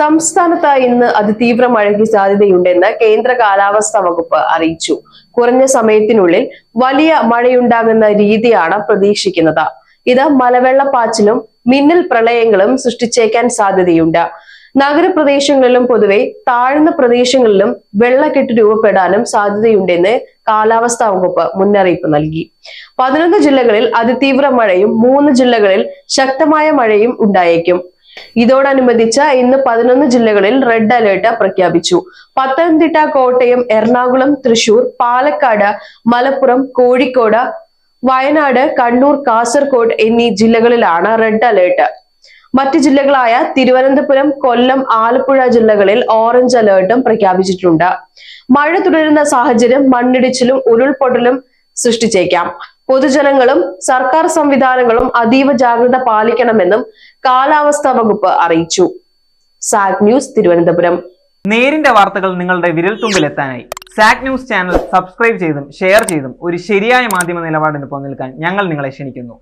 സംസ്ഥാനത്ത് ഇന്ന് അതിതീവ്ര മഴയ്ക്ക് സാധ്യതയുണ്ടെന്ന് കേന്ദ്ര കാലാവസ്ഥാ വകുപ്പ് അറിയിച്ചു. കുറഞ്ഞ സമയത്തിനുള്ളിൽ വലിയ മഴയുണ്ടാകുന്ന രീതിയാണ് പ്രതീക്ഷിക്കുന്നത്. ഇത് മലവെള്ളപ്പാച്ചിലും മിന്നൽ പ്രളയങ്ങളും സൃഷ്ടിച്ചേക്കാൻ സാധ്യതയുണ്ട്. നഗരപ്രദേശങ്ങളിലും പൊതുവെ താഴ്ന്ന പ്രദേശങ്ങളിലും വെള്ളക്കെട്ട് രൂപപ്പെടാനും സാധ്യതയുണ്ടെന്ന് കാലാവസ്ഥാ വകുപ്പ് മുന്നറിയിപ്പ് നൽകി. പതിനൊന്ന് ജില്ലകളിൽ അതിതീവ്ര മഴയും മൂന്ന് ജില്ലകളിൽ ശക്തമായ മഴയും ഉണ്ടായേക്കും. ഇതോടനുബന്ധിച്ച് ഇന്ന് പതിനൊന്ന് ജില്ലകളിൽ റെഡ് അലേർട്ട് പ്രഖ്യാപിച്ചു. പത്തനംതിട്ട കോട്ടയം എറണാകുളം തൃശൂർ പാലക്കാട് മലപ്പുറം കോഴിക്കോട് വയനാട് കണ്ണൂർ കാസർഗോഡ് എന്നീ ജില്ലകളിലാണ് റെഡ് അലേർട്ട്. മറ്റ് ജില്ലകളായ തിരുവനന്തപുരം കൊല്ലം ആലപ്പുഴ ജില്ലകളിൽ ഓറഞ്ച് അലേർട്ടും പ്രഖ്യാപിച്ചിട്ടുണ്ട്. മഴ തുടരുന്ന സാഹചര്യം മണ്ണിടിച്ചിലും ഉരുൾപൊട്ടലും സൃഷ്ടിച്ചേക്കാം. പൊതുജനങ്ങളും സർക്കാർ സംവിധാനങ്ങളും അതീവ ജാഗ്രത പാലിക്കണമെന്നും കാലാവസ്ഥാ വകുപ്പ് അറിയിച്ചു. സാഗ് ന്യൂസ് തിരുവനന്തപുരം. നേരിന്റെ വാർത്തകൾ നിങ്ങളുടെ വിരൽത്തുമ്പിലെത്താനായി സാക് ന്യൂസ് ചാനൽ സബ്സ്ക്രൈബ് ചെയ്തും ഷെയർ ചെയ്തും ഒരു ശരിയായ മാധ്യമ നിലപാടിന് പങ്കെടുക്കാൻ ഞങ്ങൾ നിങ്ങളെ ക്ഷണിക്കുന്നു.